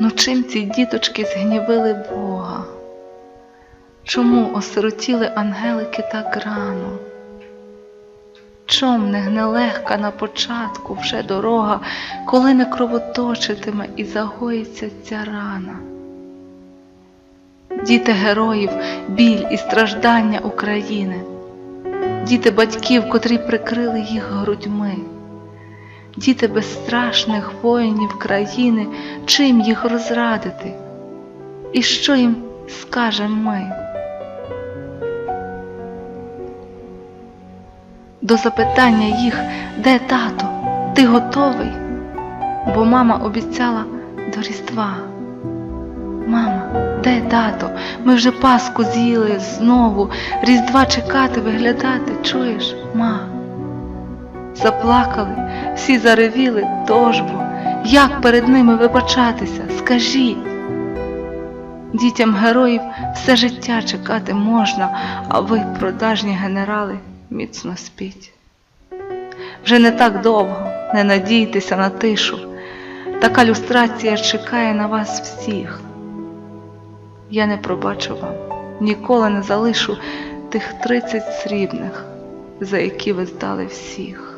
Ну чим ці діточки згнівили Бога? Чому осиротіли ангелики так рано? Чом не гнелегка на початку вже дорога, коли не кровоточитиме і загоїться ця рана? Діти героїв, біль і страждання України, діти батьків, котрі прикрили їх грудьми, діти безстрашних воїнів країни, чим їх розрадити? І що їм скажемо ми? До запитання їх, де тато, ти готовий? Бо мама обіцяла до Різдва. Мама, де тато? Ми вже Пасху з'їли знову, Різдва чекати, виглядати, чуєш, ма? Заплакали, всі заревіли, тожбо, як перед ними вибачатися, скажіть. Дітям героїв все життя чекати можна, а ви, продажні генерали, міцно спіть. Вже не так довго, не надійтеся на тишу. Така люстрація чекає на вас всіх. Я не пробачу вам, ніколи не залишу тих тридцять срібних, за які ви здали всіх.